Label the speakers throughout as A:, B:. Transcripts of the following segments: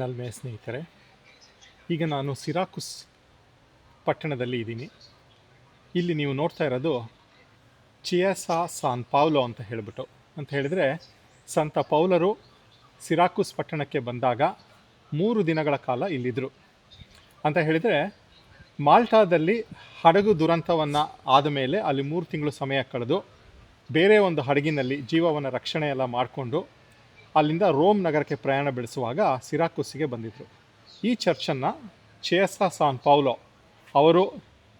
A: ನಲ್ಮೆಯ ಸ್ನೇಹಿತರೆ, ಈಗ ನಾನು ಸಿರಾಕುಸ್ ಪಟ್ಟಣದಲ್ಲಿ ಇದ್ದೀನಿ. ಇಲ್ಲಿ ನೀವು ನೋಡ್ತಾ ಇರೋದು ಚಿಯಾಸಾ ಸಾನ್ ಪಾವ್ಲೋ ಅಂತ ಹೇಳಿಬಿಟ್ಟು. ಅಂತ ಹೇಳಿದರೆ, ಸಂತ ಪೌಲರು ಸಿರಾಕುಸ್ ಪಟ್ಟಣಕ್ಕೆ ಬಂದಾಗ ಮೂರು ದಿನಗಳ ಕಾಲ ಇಲ್ಲಿದ್ದರು ಅಂತ ಹೇಳಿದರೆ, ಮಾಲ್ಟಾದಲ್ಲಿ ಹಡಗು ದುರಂತವನ್ನು ಆದ ಮೇಲೆ ಅಲ್ಲಿ ಮೂರು ತಿಂಗಳು ಸಮಯ ಕಳೆದು ಬೇರೆ ಒಂದು ಹಡಗಿನಲ್ಲಿ ಜೀವವನ್ನು ರಕ್ಷಣೆ ಎಲ್ಲ ಮಾಡಿಕೊಂಡು ಅಲ್ಲಿಂದ ರೋಮ್ ನಗರಕ್ಕೆ ಪ್ರಯಾಣ ಬೆಳೆಸುವಾಗ ಸಿರಾಕುಸ್ಸಿಗೆ ಬಂದಿದ್ದರು ಈ ಚರ್ಚನ್ನು ಚೇಸಾ ಸಾನ್ ಪೌಲೋ ಅವರು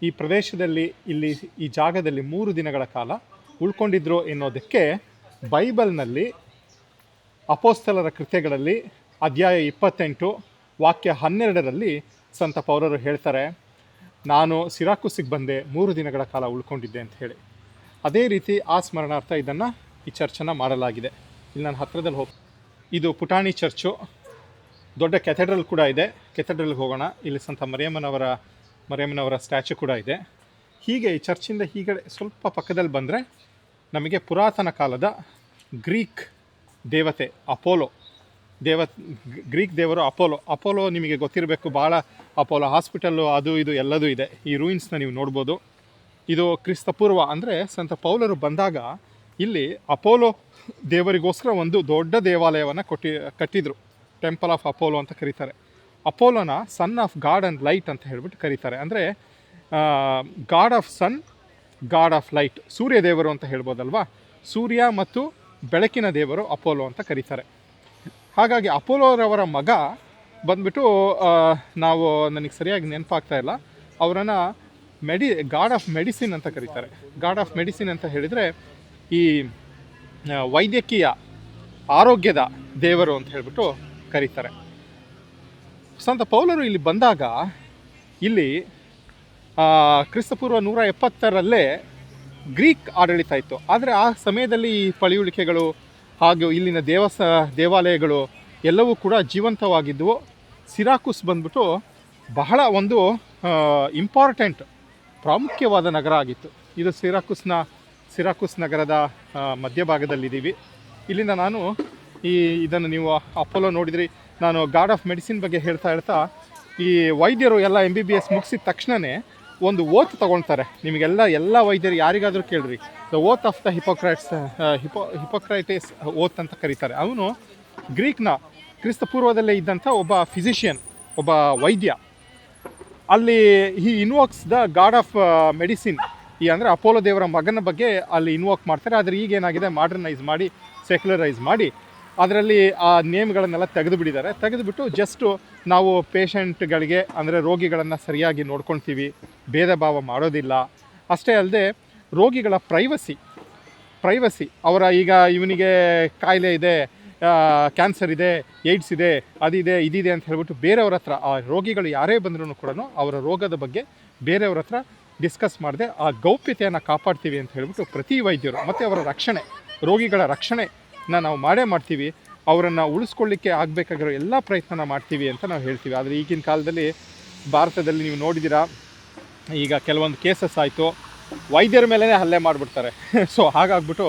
A: ಈ ಪ್ರದೇಶದಲ್ಲಿ ಇಲ್ಲಿ ಈ ಜಾಗದಲ್ಲಿ ಮೂರು ದಿನಗಳ ಕಾಲ ಉಳ್ಕೊಂಡಿದ್ರು ಎನ್ನೋದಕ್ಕೆ ಬೈಬಲ್ನಲ್ಲಿ ಅಪೋಸ್ತಲರ ಕೃತ್ಯಗಳಲ್ಲಿ ಅಧ್ಯಾಯ ಇಪ್ಪತ್ತೆಂಟು ವಾಕ್ಯ ಹನ್ನೆರಡರಲ್ಲಿ ಸಂತ ಪೌರರು ಹೇಳ್ತಾರೆ, ನಾನು ಸಿರಾಕುಸಿಗೆ ಬಂದೆ, ಮೂರು ದಿನಗಳ ಕಾಲ ಉಳ್ಕೊಂಡಿದ್ದೆ ಅಂತ ಹೇಳಿ. ಅದೇ ರೀತಿ ಆ ಸ್ಮರಣಾರ್ಥ ಇದನ್ನು ಈ ಚರ್ಚನ್ನು ಮಾಡಲಾಗಿದೆ. ಇಲ್ಲಿ ನಾನು ಹತ್ತಿರದಲ್ಲಿ ಹೋಗಿ ಇದು ಪುಟಾಣಿ ಚರ್ಚು. ದೊಡ್ಡ ಕೆಥೆಡ್ರಲ್ ಕೂಡ ಇದೆ. ಕೆಥೆಡ್ರಲ್ಗೆ ಹೋಗೋಣ. ಇಲ್ಲಿ ಸಂತ ಮರಿಯಮ್ಮನವರ ಮರಿಯಮ್ಮನವರ ಸ್ಟ್ಯಾಚು ಕೂಡ ಇದೆ. ಹೀಗೆ ಈ ಚರ್ಚಿಂದ ಹೀಗೆ ಸ್ವಲ್ಪ ಪಕ್ಕದಲ್ಲಿ ಬಂದರೆ ನಮಗೆ ಪುರಾತನ ಕಾಲದ ಗ್ರೀಕ್ ದೇವತೆ ಅಪೋಲೋ. ದೇವ, ಗ್ರೀಕ್ ದೇವರು ಅಪೋಲೋ. ಅಪೋಲೋ ನಿಮಗೆ ಗೊತ್ತಿರಬೇಕು ಭಾಳ ಅಪೋಲೋ ಹಾಸ್ಪಿಟಲ್ಲು, ಅದು ಇದು ಎಲ್ಲದೂ ಇದೆ. ಈ ರೂಯಿನ್ಸ್ನ ನೀವು ನೋಡ್ಬೋದು. ಇದು ಕ್ರಿಸ್ತಪೂರ್ವ ಅಂದರೆ ಸಂತ ಪೌಲರು ಬಂದಾಗ ಇಲ್ಲಿ ಅಪೋಲೋ ದೇವರಿಗೋಸ್ಕರ ಒಂದು ದೊಡ್ಡ ದೇವಾಲಯವನ್ನು ಕೊಟ್ಟಿ, ಕಟ್ಟಿದರು. ಟೆಂಪಲ್ ಆಫ್ ಅಪೋಲೋ ಅಂತ ಕರೀತಾರೆ. ಅಪೋಲೋನ son of god and light ಅಂತ ಹೇಳ್ಬಿಟ್ಟು ಕರೀತಾರೆ. ಅಂದರೆ god of son god of light Surya ದೇವರು ಅಂತ ಹೇಳ್ಬೋದಲ್ವಾ? ಸೂರ್ಯ ಮತ್ತು ಬೆಳಕಿನ ದೇವರು ಅಪೋಲೋ ಅಂತ ಕರೀತಾರೆ. ಹಾಗಾಗಿ ಅಪೋಲೋರವರ ಮಗ ಬಂದ್ಬಿಟ್ಟು ನಾವು ನನಗೆ ಸರಿಯಾಗಿ ನೆನಪಾಗ್ತಾ ಇಲ್ಲ. ಅವರನ್ನು ಮೆಡಿ ಗಾಡ್ ಆಫ್ ಮೆಡಿಸಿನ್ ಅಂತ ಕರೀತಾರೆ. ಗಾಡ್ ಆಫ್ ಮೆಡಿಸಿನ್ ಅಂತ ಹೇಳಿದರೆ ಈ ವೈದ್ಯಕೀಯ ಆರೋಗ್ಯದ ದೇವರು ಅಂತ ಹೇಳ್ಬಿಟ್ಟು ಕರೀತಾರೆ. ಸಂತ ಪೌಲರು ಇಲ್ಲಿ ಬಂದಾಗ ಇಲ್ಲಿ ಕ್ರಿಸ್ತಪೂರ್ವ ನೂರ ಎಪ್ಪತ್ತರಲ್ಲೇ ಗ್ರೀಕ್ ಆಡಳಿತ ಇತ್ತು. ಆದರೆ ಆ ಸಮಯದಲ್ಲಿ ಈ ಪಳಿಯುಳಿಕೆಗಳು ಹಾಗೂ ಇಲ್ಲಿನ ದೇವಸ, ದೇವಾಲಯಗಳು ಎಲ್ಲವೂ ಕೂಡ ಜೀವಂತವಾಗಿದ್ದವು ಸಿರಾಕುಸ್ ಬಂದ್ಬಿಟ್ಟು ಬಹಳ ಒಂದು ಇಂಪಾರ್ಟೆಂಟ್ ಪ್ರಾಮುಖ್ಯವಾದ ನಗರ ಆಗಿತ್ತು. ಇದು ಸಿರಾಕುಸ್ನ ಸಿರಾಕುಸ್ ನಗರದ ಮಧ್ಯಭಾಗದಲ್ಲಿದ್ದೀವಿ ಇಲ್ಲಿಂದ ನಾನು ಈ, ಇದನ್ನು ನೀವು ಅಪೋಲೋ ನೋಡಿದ್ರಿ. ನಾನು ಗಾರ್ಡ್ ಆಫ್ ಮೆಡಿಸಿನ್ ಬಗ್ಗೆ ಹೇಳ್ತಾ ಹೇಳ್ತಾ ಈ ವೈದ್ಯರು ಎಲ್ಲ ಎಂ ಬಿ ಬಿ ಎಸ್ ಮುಗಿಸಿದ ತಕ್ಷಣವೇ ಒಂದು ಓತ್ ತೊಗೊಳ್ತಾರೆ. ನಿಮಗೆಲ್ಲ, ಎಲ್ಲ ವೈದ್ಯರು ಯಾರಿಗಾದರೂ ಕೇಳ್ರಿ. The oath of the Hippocrates hippo Hippocrates oath ಅಂತ ಕರೀತಾರೆ. ಅವನು ಗ್ರೀಕ್ನ, ಕ್ರಿಸ್ತ ಪೂರ್ವದಲ್ಲೇ ಇದ್ದಂಥ ಒಬ್ಬ ಫಿಸಿಷಿಯನ್ ಒಬ್ಬ ವೈದ್ಯ. ಅಲ್ಲಿ ಈ invokes the god of medicine. ಈ ಅಂದರೆ ಅಪೋಲೋ ದೇವರ ಮಗನ ಬಗ್ಗೆ ಅಲ್ಲಿ ಇನ್ವೋಕ್ ಮಾಡ್ತಾರೆ. ಆದರೆ ಈಗ ಏನಾಗಿದೆ? ಮಾಡರ್ನೈಸ್ ಮಾಡಿ ಸೆಕ್ಯುಲರೈಸ್ ಮಾಡಿ, ಅದರಲ್ಲಿ ಆ ನೇಮ್ಗಳನ್ನೆಲ್ಲ ತೆಗೆದು ಬಿಟ್ಟಿದ್ದಾರೆ ತೆಗೆದುಬಿಟ್ಟು ಜಸ್ಟು ನಾವು ಪೇಷಂಟ್ಗಳಿಗೆ ಅಂದರೆ ರೋಗಿಗಳನ್ನು ಸರಿಯಾಗಿ ನೋಡ್ಕೊಳ್ತೀವಿ ಭೇದ ಭಾವ ಮಾಡೋದಿಲ್ಲ. ಅಷ್ಟೇ ಅಲ್ಲದೆ ರೋಗಿಗಳ ಪ್ರೈವಸಿ ಪ್ರೈವಸಿ ಅವರ ಈಗ ಇವನಿಗೆ ಕಾಯಿಲೆ ಇದೆ ಕ್ಯಾನ್ಸರ್ ಇದೆ ಏಡ್ಸ್ ಇದೆ ಅದಿದೆ ಇದಿದೆ ಅಂತ ಹೇಳ್ಬಿಟ್ಟು ಬೇರೆಯವ್ರ ಹತ್ರ, ಆ ರೋಗಿಗಳು ಯಾರೇ ಬಂದರೂ ಕೂಡ ಅವರ ರೋಗದ ಬಗ್ಗೆ ಬೇರೆಯವ್ರ ಹತ್ರ ಡಿಸ್ಕಸ್ ಮಾಡದೆ, ಆ ಗೌಪ್ಯತೆಯನ್ನು ಕಾಪಾಡ್ತೀವಿ ಅಂತ ಹೇಳಿಬಿಟ್ಟು ಪ್ರತಿ ವೈದ್ಯರು, ಮತ್ತು ಅವರ ರಕ್ಷಣೆ, ರೋಗಿಗಳ ರಕ್ಷಣೆನ ನಾವು ಮಾಡೇ ಮಾಡ್ತೀವಿ. ಅವರನ್ನು ಉಳಿಸ್ಕೊಳ್ಳಿಕ್ಕೆ ಆಗಬೇಕಾಗಿರೋ ಎಲ್ಲ ಪ್ರಯತ್ನನ ಮಾಡ್ತೀವಿ ಅಂತ ನಾವು ಹೇಳ್ತೀವಿ. ಆದರೆ ಈಗಿನ ಕಾಲದಲ್ಲಿ ಭಾರತದಲ್ಲಿ ನೀವು ನೋಡಿದ್ದೀರಾ, ಈಗ ಕೆಲವೊಂದು ಕೇಸಸ್ ಆಯಿತು. ವೈದ್ಯರ ಮೇಲೇ ಹಲ್ಲೆ ಮಾಡಿಬಿಡ್ತಾರೆ. ಸೊ ಹಾಗಾಗ್ಬಿಟ್ಟು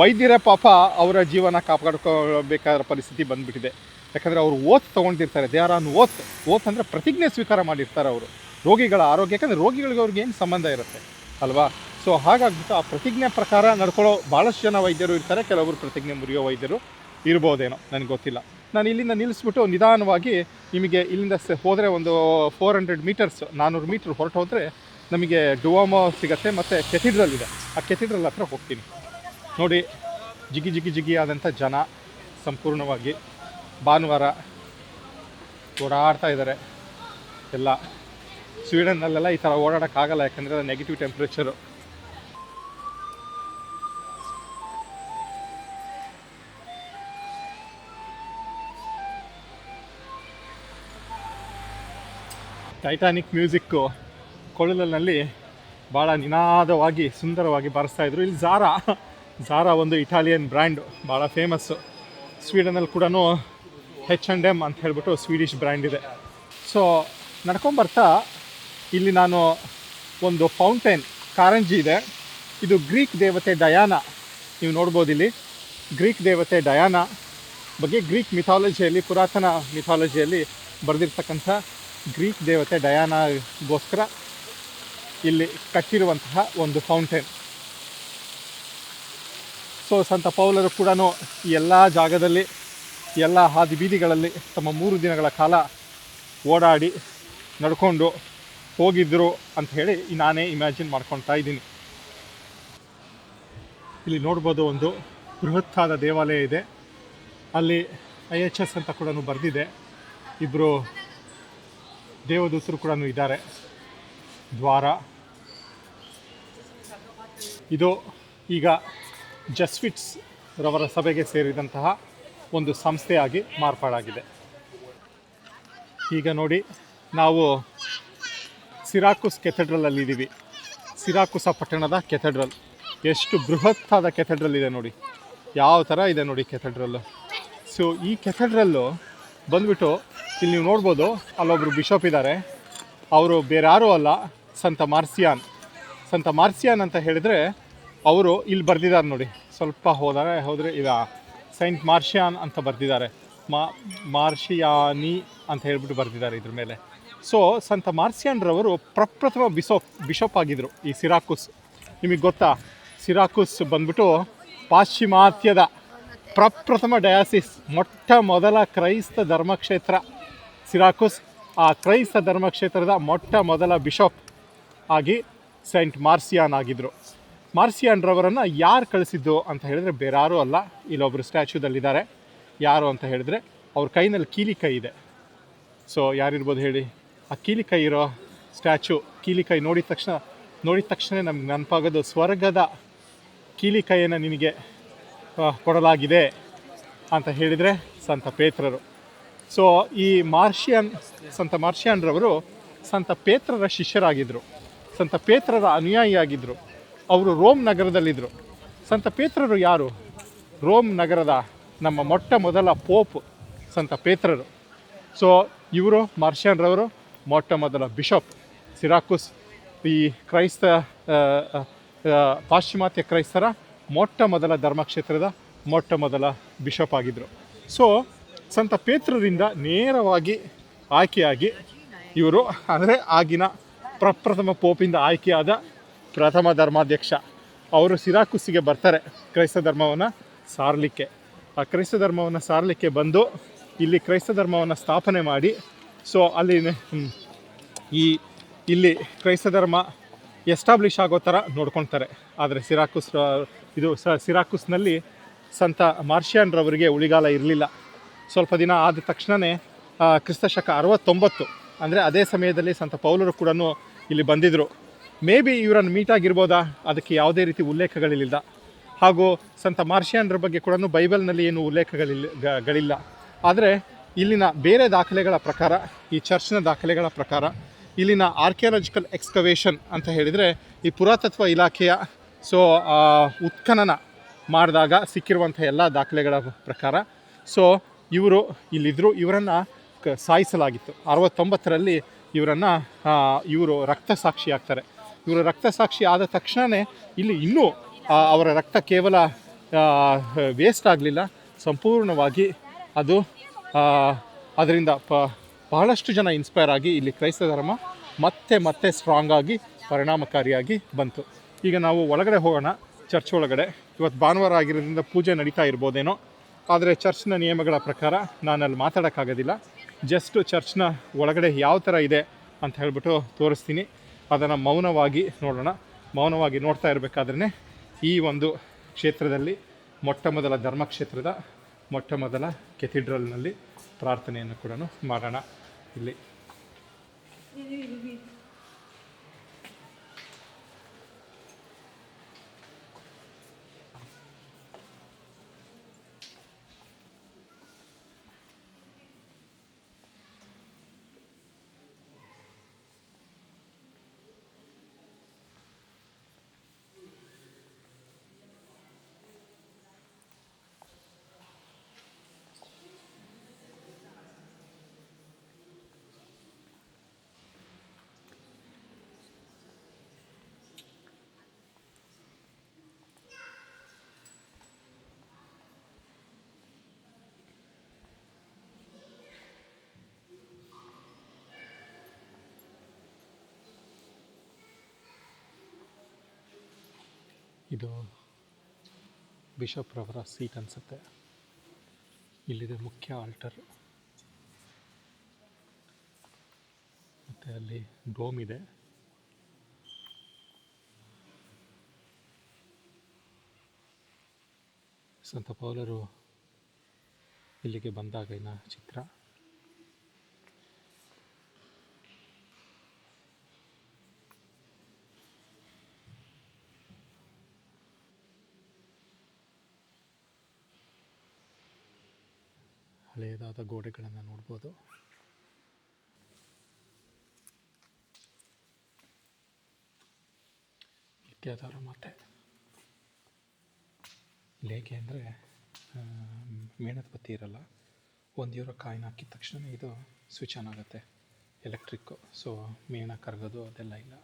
A: ವೈದ್ಯರ ಪಾಪ ಅವರ ಜೀವನ ಕಾಪಾಡ್ಕೋಬೇಕಾದ ಪರಿಸ್ಥಿತಿ ಬಂದುಬಿಟ್ಟಿದೆ. ಯಾಕಂದರೆ ಅವರು oath ತೊಗೊಂಡಿರ್ತಾರೆ. They are on oath. Oath ಅಂದರೆ ಪ್ರತಿಜ್ಞೆ ಸ್ವೀಕಾರ ಮಾಡಿರ್ತಾರೆ ಅವರು. ರೋಗಿಗಳ ಆರೋಗ್ಯ, ಯಾಕಂದರೆ ರೋಗಿಗಳಿಗೆ ಅವ್ರಿಗೆ ಏನು ಸಂಬಂಧ ಇರುತ್ತೆ, ಅಲ್ವಾ? ಸೊ ಹಾಗಾಗ್ಬಿಟ್ಟು ಆ ಪ್ರತಿಜ್ಞೆ ಪ್ರಕಾರ ನಡ್ಕೊಳ್ಳೋ ಭಾಳಷ್ಟು ಜನ ವೈದ್ಯರು ಇರ್ತಾರೆ, ಕೆಲವರು ಪ್ರತಿಜ್ಞೆ ಮುರಿಯೋ ವೈದ್ಯರು ಇರ್ಬೋದೇನೋ, ನನಗೆ ಗೊತ್ತಿಲ್ಲ. ನಾನು ಇಲ್ಲಿಂದ ನಿಲ್ಲಿಸ್ಬಿಟ್ಟು ನಿಧಾನವಾಗಿ ನಿಮಗೆ ಇಲ್ಲಿಂದ ಹೋದರೆ ಒಂದು ಫೋರ್ ಹಂಡ್ರೆಡ್ ಮೀಟರ್ಸ್ ನಾನ್ನೂರು ಮೀಟ್ರ್ ಹೊರಟು ಹೋದರೆ ನಮಗೆ ಡುವಾಮೋ ಸಿಗತ್ತೆ ಮತ್ತು ಕೆಥಿಡ್ರಲ್ ಇದೆ. ಆ ಕೆಥಿಡ್ರಲ್ ಹತ್ರ ಹೋಗ್ತೀನಿ. ನೋಡಿ, ಜಿಗಿ ಜಿಗಿ ಜಿಗಿ ಆದಂಥ ಜನ ಸಂಪೂರ್ಣವಾಗಿ ಭಾನುವಾರ ಓಡಾಡ್ತಾ ಇದ್ದಾರೆ. ಎಲ್ಲ ಸ್ವೀಡನ್ನಲ್ಲೆಲ್ಲ ಈ ಥರ ಓಡಾಡೋಕ್ಕಾಗಲ್ಲ, ಯಾಕಂದರೆ ನೆಗೆಟಿವ್ ಟೆಂಪ್ರೇಚರು ಟೈಟಾನಿಕ್ ಮ್ಯೂಸಿಕ್ಕು ಕೊಳಲಲ್ಲಿ ಭಾಳ ನಿನಾದವಾಗಿ, ಸುಂದರವಾಗಿ ಬಾರಿಸ್ತಾ ಇದ್ರು. ಇಲ್ಲಿ ಝಾರಾ ಝಾರಾ ಒಂದು ಇಟಾಲಿಯನ್ ಬ್ರ್ಯಾಂಡು ಭಾಳ ಫೇಮಸ್ಸು ಸ್ವೀಡನಲ್ಲಿ ಕೂಡ ಹೆಚ್ ಆ್ಯಂಡ್ ಎಂ ಅಂತ ಹೇಳ್ಬಿಟ್ಟು ಸ್ವೀಡಿಷ್ ಬ್ರ್ಯಾಂಡ್ ಇದೆ. ಸೊ ನಡ್ಕೊಂಬರ್ತಾ ಇಲ್ಲಿ ನಾನು ಒಂದು ಫೌಂಟೇನ್, ಕಾರಂಜಿ ಇದೆ. ಇದು ಗ್ರೀಕ್ ದೇವತೆ ಡಯಾನ. ನೀವು ನೋಡ್ಬೋದು ಇಲ್ಲಿ. ಗ್ರೀಕ್ ದೇವತೆ ಡಯಾನ. ಬಗ್ಗೆ ಗ್ರೀಕ್ ಮಿಥಾಲಜಿಯಲ್ಲಿ ಪುರಾತನ ಮಿಥಾಲಜಿಯಲ್ಲಿ ಬರೆದಿರ್ತಕ್ಕಂಥ ಗ್ರೀಕ್ ದೇವತೆ ಡಯಾನಗೋಸ್ಕರ ಇಲ್ಲಿ ಕಟ್ಟಿರುವಂತಹ ಒಂದು ಫೌಂಟೇನ್. ಸೊ, ಸಂತ ಪೌಲರು ಕೂಡ ಎಲ್ಲ ಜಾಗದಲ್ಲಿ, ಎಲ್ಲ ಹಾದಿ ಬೀದಿಗಳಲ್ಲಿ ತಮ್ಮ ಮೂರು ದಿನಗಳ ಕಾಲ ಓಡಾಡಿ ನಡ್ಕೊಂಡು ಹೋಗಿದ್ದರು ಅಂತ ಹೇಳಿ ನಾನೇ ಇಮ್ಯಾಜಿನ್ ಮಾಡ್ಕೊಳ್ತಾ ಇದ್ದೀನಿ. ಇಲ್ಲಿ ನೋಡ್ಬೋದು ಒಂದು ಬೃಹತ್ತಾದ ದೇವಾಲಯ ಇದೆ. ಅಲ್ಲಿ ಐ ಎಚ್ ಎಸ್ ಅಂತ ಕೂಡ ಬರೆದಿದೆ. ಇಬ್ಬರು ದೇವದೂತರು ಕೂಡ ಇದ್ದಾರೆ. ದ್ವಾರ. ಇದು ಈಗ ಜಸ್ವಿಟ್ಸ್ ರವರ ಸಭೆಗೆ ಸೇರಿದಂತಹ ಒಂದು ಸಂಸ್ಥೆಯಾಗಿ ಮಾರ್ಪಾಡಾಗಿದೆ. ಈಗ ನೋಡಿ, ನಾವು ಸಿರಾಕುಸ್ ಕೆಥೆಡ್ರಲ್ ಅಲ್ಲಿ ಇದ್ದೀವಿ ಸಿರಾಕುಸ ಪಟ್ಟಣದ ಕೆಥೆಡ್ರಲ್. ಎಷ್ಟು ಬೃಹತ್ತಾದ ಕೆಥೆಡ್ರಲ್ ಇದೆ ನೋಡಿ. ಯಾವ ಥರ ಇದೆ ನೋಡಿ ಕೆಥೆಡ್ರಲ್ಲು ಸೊ ಈ ಕೆಥೆಡ್ರಲ್ಲು ಬಂದ್ಬಿಟ್ಟು ಇಲ್ಲಿ ನೀವು ನೋಡ್ಬೋದು, ಅಲ್ಲೊಬ್ರು ಬಿಷಪ್ ಇದ್ದಾರೆ. ಅವರು ಬೇರೆ ಯಾರೂ ಅಲ್ಲ, ಸಂತ ಮಾರ್ಸಿಯಾನ್. ಸಂತ ಮಾರ್ಸಿಯಾನ್ ಅಂತ ಹೇಳಿದರೆ ಅವರು ಇಲ್ಲಿ ಬರೆದಿದ್ದಾರೆ ನೋಡಿ. ಸ್ವಲ್ಪ ಹೋದರೆ ಹೋದರೆ ಈಗ ಸೈಂಟ್ ಮಾರ್ಷಿಯಾನ್ ಅಂತ ಬರೆದಿದ್ದಾರೆ. ಮಾ, ಮಾರ್ಷಿಯಾನಿ ಅಂತ ಹೇಳ್ಬಿಟ್ಟು ಬರೆದಿದ್ದಾರೆ ಇದ್ರ ಮೇಲೆ. ಸೊ, ಸಂತ ಮಾರ್ಸಿಯಾನ್ರವರು ಪ್ರಪ್ರಥಮ ಬಿಸೋಪ್ ಬಿಷಪ್ ಆಗಿದ್ದರು ಈ ಸಿರಾಕುಸ್. ನಿಮಗೆ ಗೊತ್ತಾ? ಸಿರಾಕುಸ್ ಬಂದ್ಬಿಟ್ಟು ಪಾಶ್ಚಿಮಾತ್ಯದ ಪ್ರಪ್ರಥಮ ಡಯಾಸಿಸ್, ಮೊಟ್ಟ ಮೊದಲ ಕ್ರೈಸ್ತ ಧರ್ಮಕ್ಷೇತ್ರ. ಸಿರಾಕುಸ್, ಆ ಕ್ರೈಸ್ತ ಧರ್ಮಕ್ಷೇತ್ರದ ಮೊಟ್ಟ ಮೊದಲ ಬಿಷಪ್ ಆಗಿ ಸೈಂಟ್ ಮಾರ್ಸಿಯಾನ್ ಆಗಿದ್ದರು ಮಾರ್ಸಿಯಾನ್ರವರನ್ನು ಯಾರು ಕಳಿಸಿದ್ದು ಅಂತ ಹೇಳಿದ್ರೆ ಬೇರಾರೂ ಅಲ್ಲ. ಇಲ್ಲೊಬ್ಬರು ಸ್ಟ್ಯಾಚ್ಯೂದಲ್ಲಿದ್ದಾರೆ. ಯಾರು ಅಂತ ಹೇಳಿದ್ರೆ ಅವ್ರ ಕೈನಲ್ಲಿ ಕೀಲಿ ಕೈ ಇದೆ. ಸೊ, ಯಾರಿರ್ಬೋದು ಹೇಳಿ? ಆ ಕೀಲಿಕೈ ಇರೋ ಸ್ಟ್ಯಾಚು ಕೀಲಿಕೈ ನೋಡಿದ ತಕ್ಷಣ ನೋಡಿದ ತಕ್ಷಣ ನಮ್ಗೆ ನೆನಪಾಗೋದು ಸ್ವರ್ಗದ ಕೀಲಿಕೈಯನ್ನು ನಿನಗೆ ಕೊಡಲಾಗಿದೆ ಅಂತ ಹೇಳಿದರೆ ಸಂತ ಪೇತ್ರರು. ಸೊ ಈ ಮಾರ್ಷಿಯನ್, ಸಂತ ಮಾರ್ಷಿಯನ್ರವರು ಸಂತ ಪೇತ್ರರ ಶಿಷ್ಯರಾಗಿದ್ದರು ಸಂತ ಪೇತ್ರರ ಅನುಯಾಯಿಯಾಗಿದ್ದರು ಅವರು ರೋಮ್ ನಗರದಲ್ಲಿದ್ದರು ಸಂತ ಪೇತ್ರರು ಯಾರು? ರೋಮ್ ನಗರದ ನಮ್ಮ ಮೊಟ್ಟ ಮೊದಲ ಪೋಪ್ ಸಂತ ಪೇತ್ರರು. ಸೊ ಇವರು ಮಾರ್ಷಿಯನ್ರವರು ಮೊಟ್ಟ ಮೊದಲ ಬಿಷಪ್ ಸಿರಾಕುಸ್. ಈ ಕ್ರೈಸ್ತ ಪಾಶ್ಚಿಮಾತ್ಯ ಕ್ರೈಸ್ತರ ಮೊಟ್ಟ ಮೊದಲ ಧರ್ಮಕ್ಷೇತ್ರದ ಮೊಟ್ಟ ಮೊದಲ ಬಿಷಪ್ ಆಗಿದ್ದರು ಸೊ ಸಂತ ಪೇತ್ರರಿಂದ ನೇರವಾಗಿ ಆಯ್ಕೆಯಾಗಿ ಇವರು, ಅಂದರೆ ಆಗಿನ ಪ್ರಪ್ರಥಮ ಪೋಪಿಂದ ಆಯ್ಕೆಯಾದ ಪ್ರಥಮ ಧರ್ಮಾಧ್ಯಕ್ಷ. ಅವರು ಸಿರಾಕುಸ್ಸಿಗೆ ಬರ್ತಾರೆ ಕ್ರೈಸ್ತ ಧರ್ಮವನ್ನು ಸಾರಲಿಕ್ಕೆ. ಆ ಕ್ರೈಸ್ತ ಧರ್ಮವನ್ನು ಸಾರಲಿಕ್ಕೆ ಬಂದು ಇಲ್ಲಿ ಕ್ರೈಸ್ತ ಧರ್ಮವನ್ನು ಸ್ಥಾಪನೆ ಮಾಡಿ ಸೊ ಅಲ್ಲಿ ಈ, ಇಲ್ಲಿ ಕ್ರೈಸ್ತ ಧರ್ಮ ಎಸ್ಟಾಬ್ಲಿಷ್ ಆಗೋ ಥರ ನೋಡ್ಕೊಳ್ತಾರೆ. ಆದರೆ ಸಿರಾಕುಸ್ ಇದು ಸ, ಸಿರಾಕುಸ್ನಲ್ಲಿ ಸಂತ ಮಾರ್ಷಿಯನ್ರವರಿಗೆ ಉಳಿಗಾಲ ಇರಲಿಲ್ಲ. ಸ್ವಲ್ಪ ದಿನ ಆದ ತಕ್ಷಣವೇ ಕ್ರಿಸ್ತ ಶಕ ಅರವತ್ತೊಂಬತ್ತು, ಅಂದರೆ ಅದೇ ಸಮಯದಲ್ಲಿ ಸಂತ ಪೌಲರು ಕೂಡ ಇಲ್ಲಿ ಬಂದಿದ್ದರು ಮೇ ಬಿ ಇವರನ್ನು ಮೀಟ್ ಆಗಿರ್ಬೋದಾ? ಅದಕ್ಕೆ ಯಾವುದೇ ರೀತಿ ಉಲ್ಲೇಖಗಳಿಲ್ಲ ಹಾಗೂ ಸಂತ ಮಾರ್ಷಿಯನ್ರ ಬಗ್ಗೆ ಕೂಡ ಬೈಬಲ್ನಲ್ಲಿ ಏನು ಉಲ್ಲೇಖಗಳಿಲ್ಲ ಗಳಿಲ್ಲ. ಆದರೆ ಇಲ್ಲಿನ ಬೇರೆ ದಾಖಲೆಗಳ ಪ್ರಕಾರ, ಈ ಚರ್ಚ್ನ ದಾಖಲೆಗಳ ಪ್ರಕಾರ, ಇಲ್ಲಿನ ಆರ್ಕಿಯಾಲಜಿಕಲ್ ಎಕ್ಸ್ಕವೇಷನ್ ಅಂತ ಹೇಳಿದರೆ, ಈ ಪುರಾತತ್ವ ಇಲಾಖೆಯ ಸೊ ಉತ್ಖನನ ಮಾಡಿದಾಗ ಸಿಕ್ಕಿರುವಂಥ ಎಲ್ಲ ದಾಖಲೆಗಳ ಪ್ರಕಾರ ಸೊ ಇವರು ಇಲ್ಲಿದ್ದರು ಇವರನ್ನು ಕ, ಸಾಯಿಸಲಾಗಿತ್ತು. ಅರವತ್ತೊಂಬತ್ತರಲ್ಲಿ ಇವರನ್ನು ಇವರು ರಕ್ತ ಸಾಕ್ಷಿ ಆಗ್ತಾರೆ. ಇವರು ರಕ್ತ ಸಾಕ್ಷಿ ಆದ ತಕ್ಷಣವೇ ಇಲ್ಲಿ ಇನ್ನೂ ಅವರ ರಕ್ತ ಕೇವಲ ವೇಸ್ಟ್ ಆಗಲಿಲ್ಲ. ಸಂಪೂರ್ಣವಾಗಿ ಅದು ಅದರಿಂದ ಪ, ಬಹಳಷ್ಟು ಜನ ಇನ್ಸ್ಪೈರ್ ಆಗಿ ಇಲ್ಲಿ ಕ್ರೈಸ್ತ ಧರ್ಮ ಮತ್ತೆ ಮತ್ತೆ ಸ್ಟ್ರಾಂಗ್ ಆಗಿ, ಪರಿಣಾಮಕಾರಿಯಾಗಿ ಬಂತು. ಈಗ ನಾವು ಒಳಗಡೆ ಹೋಗೋಣ ಚರ್ಚ್ ಒಳಗಡೆ. ಇವತ್ತು ಭಾನುವಾರ ಆಗಿರೋದ್ರಿಂದ ಪೂಜೆ ನಡೀತಾ ಇರ್ಬೋದೇನೋ, ಆದರೆ ಚರ್ಚ್ನ ನಿಯಮಗಳ ಪ್ರಕಾರ ನಾನು ಅಲ್ಲಿ ಮಾತಾಡೋಕ್ಕಾಗೋದಿಲ್ಲ. ಜಸ್ಟ್ ಚರ್ಚ್ನ ಒಳಗಡೆ ಯಾವ ಥರ ಇದೆ ಅಂತ ಹೇಳ್ಬಿಟ್ಟು ತೋರಿಸ್ತೀನಿ. ಅದನ್ನು ಮೌನವಾಗಿ ನೋಡೋಣ. ಮೌನವಾಗಿ ನೋಡ್ತಾ ಇರಬೇಕಾದ್ರೆ ಈ ಒಂದು ಕ್ಷೇತ್ರದಲ್ಲಿ ಮೊಟ್ಟ ಮೊದಲ ಧರ್ಮಕ್ಷೇತ್ರದ ಮೊಟ್ಟ ಮೊದಲ ಕೆಥಿಡ್ರಲ್ನಲ್ಲಿ ಪ್ರಾರ್ಥನೆಯನ್ನು ಕೂಡ ಮಾಡೋಣ. ಇಲ್ಲಿ ಇದು ಬಿಷಪ್ ರವರ ಸೀಟ್ ಅನಿಸುತ್ತೆ. ಇಲ್ಲಿದೆ ಮುಖ್ಯ ಆಲ್ಟರ್. ಮತ್ತು ಅಲ್ಲಿ ಡೋಮ್ ಇದೆ. ಸಂತ ಪೌಲರು ಇಲ್ಲಿಗೆ ಬಂದಾಗ ಬಂದಾಗಿನ ಚಿತ್ರ. ಹಳೆಯದಾದ ಗೋಡೆಗಳನ್ನು ನೋಡ್ಬೋದು. ನಿತ್ಯಾಧಾರ ಮಾತೆ. ಇಲ್ಲಿ ಹೇಗೆ ಅಂದರೆ ಮೇಣದ ಬತ್ತಿ ಇರಲ್ಲ, ಒಂದು ಯೂರೋ ಕಾಯಿನ್ ಹಾಕಿದ ತಕ್ಷಣ ಇದು ಸ್ವಿಚ್ ಆನ್ ಆಗುತ್ತೆ ಎಲೆಕ್ಟ್ರಿಕ್ಕು ಸೊ ಮೇಣ ಕರಗೋದು ಅದೆಲ್ಲ ಇಲ್ಲ.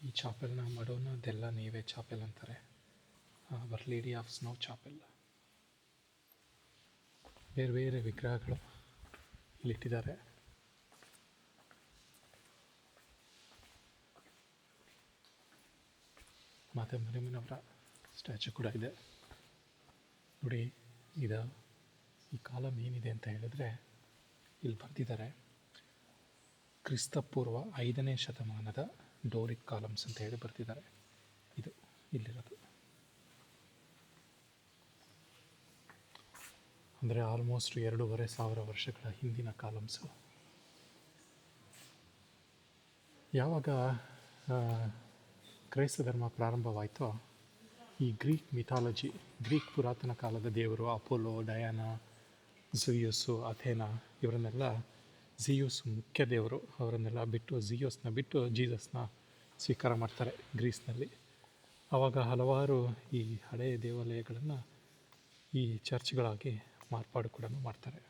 A: ಈ ಚಾಪೆಲ್ನ ಮಾಡೋನ ಅದೆಲ್ಲ ನೀವೇ ಚಾಪೆಲ್ ಅಂತಾರೆ. Our lady of snow chapel ಬೇರೆ ಬೇರೆ ವಿಗ್ರಹಗಳು ಇಲ್ಲಿಟ್ಟಿದ್ದಾರೆ ಮಾತೆ ಮರಿಮನವರ ಸ್ಟ್ಯಾಚು ಕೂಡ ಇದೆ. ನೋಡಿ, ಇದು ಈ ಕಾಲಮ್ ಏನಿದೆ ಅಂತ ಹೇಳಿದ್ರೆ ಇಲ್ಲಿ ಬರೆದಿದ್ದಾರೆ. ಕ್ರಿಸ್ತಪೂರ್ವ ಐದನೇ ಶತಮಾನದ ಡೋರಿಕ್ ಕಾಲಮ್ಸ್ ಅಂತ ಹೇಳಿ ಬರ್ತಿದ್ದಾರೆ ಇದು ಇಲ್ಲಿರೋದು. ಅಂದರೆ ಆಲ್ಮೋಸ್ಟ್ ಎರಡೂವರೆ ಸಾವಿರ ವರ್ಷಗಳ ಹಿಂದಿನ ಕಾಲಮ್ಸು ಯಾವಾಗ ಕ್ರೈಸ್ತ ಧರ್ಮ ಪ್ರಾರಂಭವಾಯಿತೋ, ಈ ಗ್ರೀಕ್ ಮಿಥಾಲಜಿ ಗ್ರೀಕ್ ಪುರಾತನ ಕಾಲದ ದೇವರು ಅಪೋಲೋ, ಡಯಾನ, ಝಿಯೂಸು, ಅಥೇನಾ, ಇವರನ್ನೆಲ್ಲ ಝಿಯೂಸ್ ಮುಖ್ಯ ದೇವರು. ಅವರನ್ನೆಲ್ಲ ಬಿಟ್ಟು, ಝಿಯೋಸ್ನ ಬಿಟ್ಟು ಜೀಸಸ್ನ ಸ್ವೀಕಾರ ಮಾಡ್ತಾರೆ ಗ್ರೀಸ್ನಲ್ಲಿ. ಆವಾಗ ಹಲವಾರು ಈ ಹಳೆಯ ದೇವಾಲಯಗಳನ್ನು ಈ ಚರ್ಚ್ಗಳಾಗಿ ಮಾರ್ಪಾಡು ಕೂಡ ಮಾಡ್ತಾರೆ.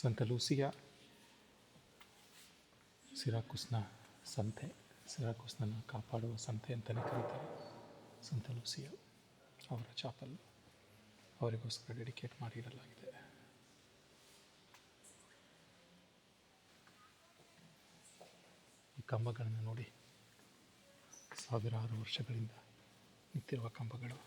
A: ಸಂತ ಲೂಸಿಯಾ, ಸಿರಾಕುಸ್ನ ಸಂತೆ, ಸಿರಾಕುಸ್ನನ್ನು ಕಾಪಾಡುವ ಸಂತೆ ಅಂತಲೇ ಕರೀತಾರೆ ಸಂತ ಲೂಸಿಯಾ ಅವರ ಚಾಪಲ್. ಅವರಿಗೋಸ್ಕರ ಡೆಡಿಕೇಟ್ ಮಾಡಿಡಲಾಗಿದೆ ಈ ಕಂಬಗಳನ್ನು ನೋಡಿ ಸಾವಿರಾರು ವರ್ಷಗಳಿಂದ ನಿಂತಿರುವ ಕಂಬಗಳು.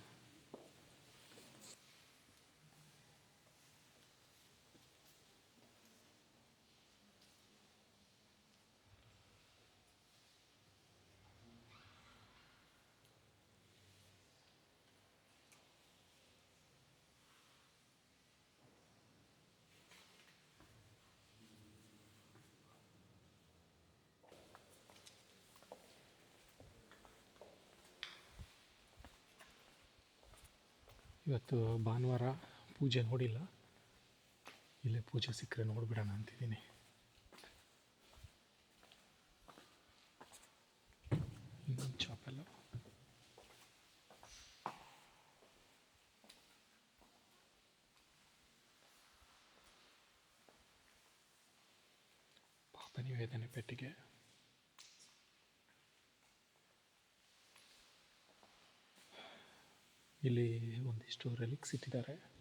A: ಇವತ್ತು ಭಾನುವಾರ ಪೂಜೆ ನೋಡಿಲ್ಲ. ಇಲ್ಲೇ ಪೂಜೆ ಸಿಕ್ಕರೆ ನೋಡಿಬಿಡೋಣ ಅಂತಿದ್ದೀನಿ. ಇನ್ನೊಂದು ಚಾಪೆಲ್ಲ ಪಾಪ ನಿವೇದನೆ ಪೆಟ್ಟಿಗೆ. ಇಲ್ಲಿ ಒಂದಿಷ್ಟು ರೆಲಿಕ್ಸ್ ಇಟ್ಟಿದ್ದಾರೆ.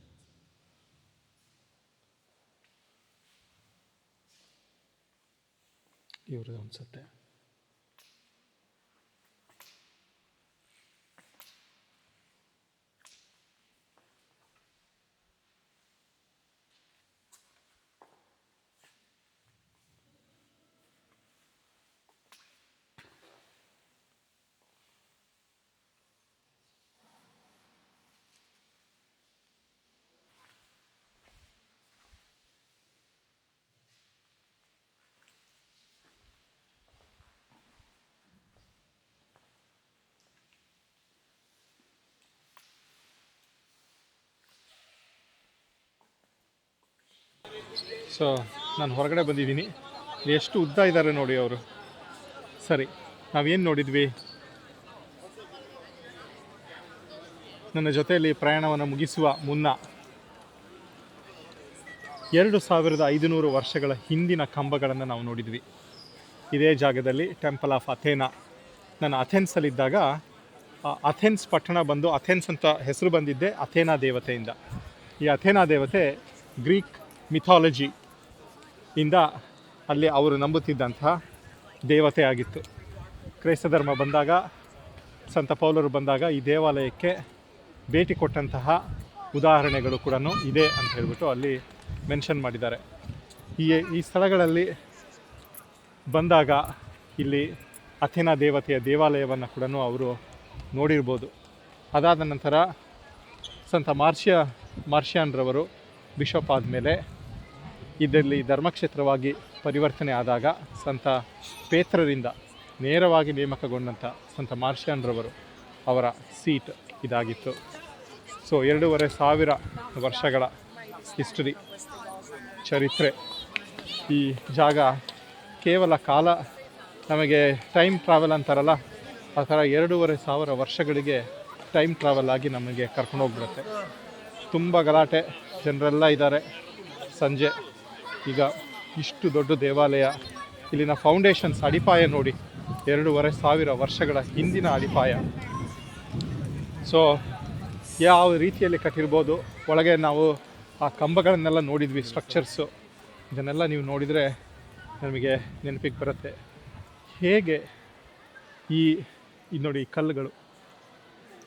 A: ಇವ್ರದ್ದು ಅನ್ಸುತ್ತೆ ಸೊ, ನಾನು ಹೊರಗಡೆ ಬಂದಿದ್ದೀನಿ. ಎಷ್ಟು ಉದ್ದ ಇದ್ದಾರೆ ನೋಡಿ ಅವರು. ಸರಿ, ನಾವೇನು ನೋಡಿದ್ವಿ? ನನ್ನ ಜೊತೆಯಲ್ಲಿ ಪ್ರಯಾಣವನ್ನು ಮುಗಿಸುವ ಮುನ್ನ ಎರಡು ಸಾವಿರದ ಐದುನೂರು ವರ್ಷಗಳ ಹಿಂದಿನ ಕಂಬಗಳನ್ನು ನಾವು ನೋಡಿದ್ವಿ. ಇದೇ ಜಾಗದಲ್ಲಿ ಟೆಂಪಲ್ ಆಫ್ ಅಥೇನಾ ನಾನು ಅಥೆನ್ಸಲ್ಲಿದ್ದಾಗ ಅಥೆನ್ಸ್ ಪಟ್ಟಣ ಬಂದು, ಅಥೆನ್ಸ್ ಅಂತ ಹೆಸರು ಬಂದಿದ್ದೆ ಅಥೇನಾ ದೇವತೆಯಿಂದ. ಈ ಅಥೇನಾ ದೇವತೆ ಗ್ರೀಕ್ ಮಿಥಾಲಜಿ ಇಂದ ಅಲ್ಲಿ ಅವರು ನಂಬುತ್ತಿದ್ದಂತಹ ದೇವತೆ ಆಗಿತ್ತು. ಕ್ರೈಸ್ತ ಧರ್ಮ ಬಂದಾಗ, ಸಂತ ಪೌಲರು ಬಂದಾಗ ಈ ದೇವಾಲಯಕ್ಕೆ ಭೇಟಿ ಕೊಟ್ಟಂತಹ ಉದಾಹರಣೆಗಳು ಕೂಡ ಇದೆ ಅಂತ ಹೇಳ್ಬಿಟ್ಟು ಅಲ್ಲಿ ಮೆನ್ಷನ್ ಮಾಡಿದ್ದಾರೆ. ಈ ಈ ಸ್ಥಳಗಳಲ್ಲಿ ಬಂದಾಗ ಇಲ್ಲಿ ಅಥೆನಾ ದೇವತೆಯ ದೇವಾಲಯವನ್ನು ಕೂಡ ಅವರು ನೋಡಿರ್ಬೋದು. ಅದಾದ ನಂತರ ಸಂತ ಮಾರ್ಷಿಯ, ಮಾರ್ಷಿಯಾನ್ರವರು ಬಿಷಪ್ ಆದಮೇಲೆ ಇದರಲ್ಲಿ ಧರ್ಮಕ್ಷೇತ್ರವಾಗಿ ಪರಿವರ್ತನೆ ಆದಾಗ ಸಂತ ಪೇತ್ರರಿಂದ ನೇರವಾಗಿ ನೇಮಕಗೊಂಡಂಥ ಸಂತ ಮಾರ್ಷಿಯನ್ರವರು ಅವರ ಸೀಟ್ ಇದಾಗಿತ್ತು. ಸೊ, ಎರಡೂವರೆ ಸಾವಿರ ವರ್ಷಗಳ ಹಿಸ್ಟರಿ, ಚರಿತ್ರೆ ಈ ಜಾಗ ಕೇವಲ ಕಾಲ ನಮಗೆ ಟೈಮ್ ಟ್ರಾವೆಲ್ ಅಂತಾರಲ್ಲ, ಆ ಥರ ಎರಡೂವರೆ ಸಾವಿರ ವರ್ಷಗಳಿಗೆ ಟೈಮ್ ಟ್ರಾವೆಲ್ ಆಗಿ ನಮಗೆ ಕರ್ಕೊಂಡು ಹೋಗ್ಬಿಡುತ್ತೆ. ತುಂಬ ಗಲಾಟೆ, ಜನರೆಲ್ಲ ಇದ್ದಾರೆ. ಸಂಜೆ ಈಗ ಇಷ್ಟು ದೊಡ್ಡ ದೇವಾಲಯ, ಇಲ್ಲಿನ ಫೌಂಡೇಶನ್ಸ್ ಅಡಿಪಾಯ ನೋಡಿ, ಎರಡೂವರೆ ಸಾವಿರ ವರ್ಷಗಳ ಹಿಂದಿನ ಅಡಿಪಾಯ. ಸೊ ಯಾವ ರೀತಿಯಲ್ಲಿ ಕಟ್ಟಿರ್ಬೋದು? ಒಳಗೆ ನಾವು ಆ ಕಂಬಗಳನ್ನೆಲ್ಲ ನೋಡಿದ್ವಿ ಸ್ಟ್ರಕ್ಚರ್ಸು ಇದನ್ನೆಲ್ಲ ನೀವು ನೋಡಿದರೆ ನಮಗೆ ನೆನಪಿಗೆ ಬರುತ್ತೆ. ಹೇಗೆ ಈ ಇದು ನೋಡಿ ಈ ಕಲ್ಲುಗಳು,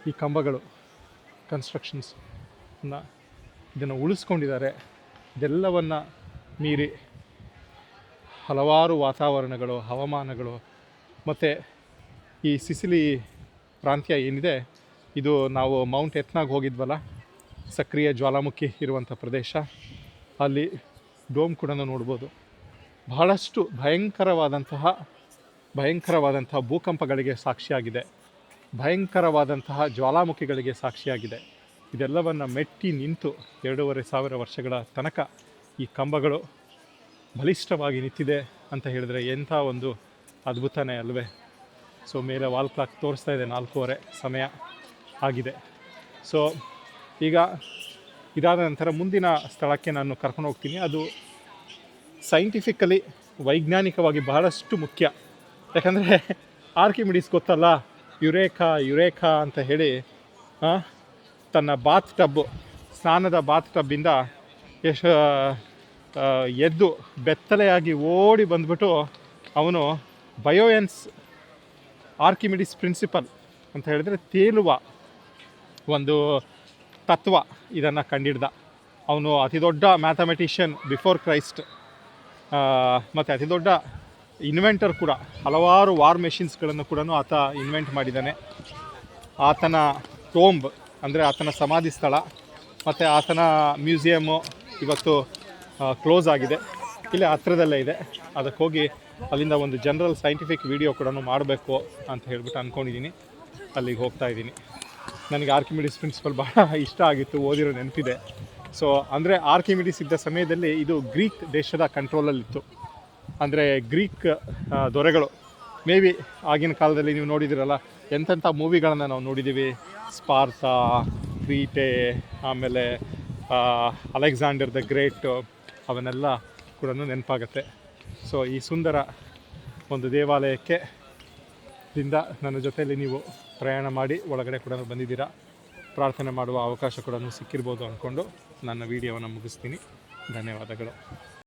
A: ಈ ಕಂಬಗಳು ಕನ್ಸ್ಟ್ರಕ್ಷನ್ಸ್ ಇದನ್ನು ಉಳಿಸ್ಕೊಂಡಿದ್ದಾರೆ, ಇದೆಲ್ಲವನ್ನು ಮೀರಿ ಹಲವಾರು ವಾತಾವರಣಗಳು, ಹವಾಮಾನಗಳು, ಮತ್ತು ಈ ಸಿಸಿಲಿ ಪ್ರಾಂತ್ಯ ಏನಿದೆ, ಇದು ನಾವು ಮೌಂಟ್ ಎತ್ನಾಗ ಹೋಗಿದ್ವಲ್ಲ, ಸಕ್ರಿಯ ಜ್ವಾಲಾಮುಖಿ ಇರುವಂಥ ಪ್ರದೇಶ. ಅಲ್ಲಿ ಡೋಮ್ ಕೂಡ ನೋಡ್ಬೋದು. ಬಹಳಷ್ಟು ಭಯಂಕರವಾದಂತಹ ಭಯಂಕರವಾದಂತಹ ಭೂಕಂಪಗಳಿಗೆ ಸಾಕ್ಷಿಯಾಗಿದೆ. ಭಯಂಕರವಾದಂತಹ ಜ್ವಾಲಾಮುಖಿಗಳಿಗೆ ಸಾಕ್ಷಿಯಾಗಿದೆ. ಇದೆಲ್ಲವನ್ನು ಮೆಟ್ಟಿ ನಿಂತು ಎರಡೂವರೆ ಸಾವಿರ ವರ್ಷಗಳ ತನಕ ಈ ಕಂಬಗಳು ಬಲಿಷ್ಠವಾಗಿ ನಿಂತಿದೆ ಅಂತ ಹೇಳಿದರೆ ಎಂಥ ಒಂದು ಅದ್ಭುತನೇ ಅಲ್ವೇ. ಸೊ ಮೇಲೆ ವಾಲ್ ಕ್ಲಾಕ್ ತೋರಿಸ್ತಾ ಇದೆ, ನಾಲ್ಕೂವರೆ ಸಮಯ ಆಗಿದೆ. ಸೊ ಈಗ ಇದಾದ ನಂತರ ಮುಂದಿನ ಸ್ಥಳಕ್ಕೆ ನಾನು ಕರ್ಕೊಂಡು ಹೋಗ್ತೀನಿ. ಅದು ಸೈಂಟಿಫಿಕಲಿ ವೈಜ್ಞಾನಿಕವಾಗಿ ಬಹಳಷ್ಟು ಮುಖ್ಯ. ಯಾಕಂದರೆ ಆರ್ಕಿಮಿಡಿಸ್ ಗೊತ್ತಲ್ಲ ಯುರೇಖಾ ಯುರೇಖಾ ಅಂತ ಹೇಳಿ ತನ್ನ ಬಾತ್ ಟಬ್ಬು ಸ್ನಾನದ ಬಾತ್ ಟಬ್ಬಿಂದ ಎಷ್ಟು ಎದ್ದು ಬೆತ್ತಲೆಯಾಗಿ ಓಡಿ ಬಂದ್ಬಿಟ್ಟು ಅವನು ಬಯೋಯನ್ಸ್ ಆರ್ಕಿಮಿಡಿಸ್ ಪ್ರಿನ್ಸಿಪಲ್ ಅಂತ ಹೇಳಿದರೆ ತೇಲುವ ಒಂದು ತತ್ವ ಇದನ್ನು ಕಂಡಿಡ್ದ. ಅವನು ಅತಿ ದೊಡ್ಡ ಮ್ಯಾಥಮೆಟಿಷಿಯನ್ ಬಿಫೋರ್ ಕ್ರೈಸ್ಟ್. ಮತ್ತು ಅತಿ ದೊಡ್ಡ ಇನ್ವೆಂಟರ್ ಕೂಡ, ಹಲವಾರು ವಾರ್ ಮೆಷಿನ್ಸ್ಗಳನ್ನು ಕೂಡ ಆತ ಇನ್ವೆಂಟ್ ಮಾಡಿದ್ದಾನೆ. ಆತನ ಟೋಂಬ್ ಅಂದರೆ ಆತನ ಸಮಾಧಿ ಸ್ಥಳ, ಮತ್ತು ಆತನ ಮ್ಯೂಸಿಯಮ್ಮು ಇವತ್ತು ಕ್ಲೋಸ್ ಆಗಿದೆ. ಇಲ್ಲಿ ಹತ್ರದಲ್ಲೇ ಇದೆ. ಅದಕ್ಕೆ ಹೋಗಿ ಅಲ್ಲಿಂದ ಒಂದು ಜನರಲ್ ಸೈಂಟಿಫಿಕ್ ವಿಡಿಯೋ ಕೂಡ ಮಾಡಬೇಕು ಅಂತ ಹೇಳ್ಬಿಟ್ಟು ಅಂದ್ಕೊಂಡಿದ್ದೀನಿ ಅಲ್ಲಿಗೆ ಹೋಗ್ತಾ ಇದ್ದೀನಿ. ನನಗೆ ಆರ್ಕಿಮಿಡಿಸ್ ಪ್ರಿನ್ಸಿಪಲ್ ಬಹಳ ಇಷ್ಟ ಆಗಿತ್ತು, ಓದಿರೋ ನೆನಪಿದೆ. ಸೊ ಅಂದರೆ ಆರ್ಕಿಮಿಡಿಸ್ ಇದ್ದ ಸಮಯದಲ್ಲಿ ಇದು ಗ್ರೀಕ್ ದೇಶದ ಕಂಟ್ರೋಲಲ್ಲಿತ್ತು ಅಂದರೆ ಗ್ರೀಕ್ ದೊರೆಗಳು. ಮೇ ಬಿ ಆಗಿನ ಕಾಲದಲ್ಲಿ ನೀವು ನೋಡಿದಿರಲ್ಲ ಎಂಥೆಂಥ ಮೂವಿಗಳನ್ನು ನಾವು ನೋಡಿದ್ದೀವಿ ಸ್ಪಾರ್ತಾ ಕ್ರೀಟೆ ಆಮೇಲೆ ಅಲೆಕ್ಸಾಂಡರ್ ದ ಗ್ರೇಟ್ ಅವನ್ನೆಲ್ಲ ಕೂಡ ನೆನಪಾಗತ್ತೆ. ಸೊ ಈ ಸುಂದರ ಒಂದು ದೇವಾಲಯಕ್ಕೆ ದಿಂದ ನನ್ನ ಜೊತೆಯಲ್ಲಿ ನೀವು ಪ್ರಯಾಣ ಮಾಡಿ ಒಳಗಡೆ ಕೂಡ ಬಂದಿದ್ದೀರಾ. ಪ್ರಾರ್ಥನೆ ಮಾಡುವ ಅವಕಾಶ ಕೂಡ ಸಿಕ್ಕಿರ್ಬೋದು ಅಂದ್ಕೊಂಡು ನನ್ನ ವಿಡಿಯೋವನ್ನು ಮುಗಿಸ್ತೀನಿ. ಧನ್ಯವಾದಗಳು.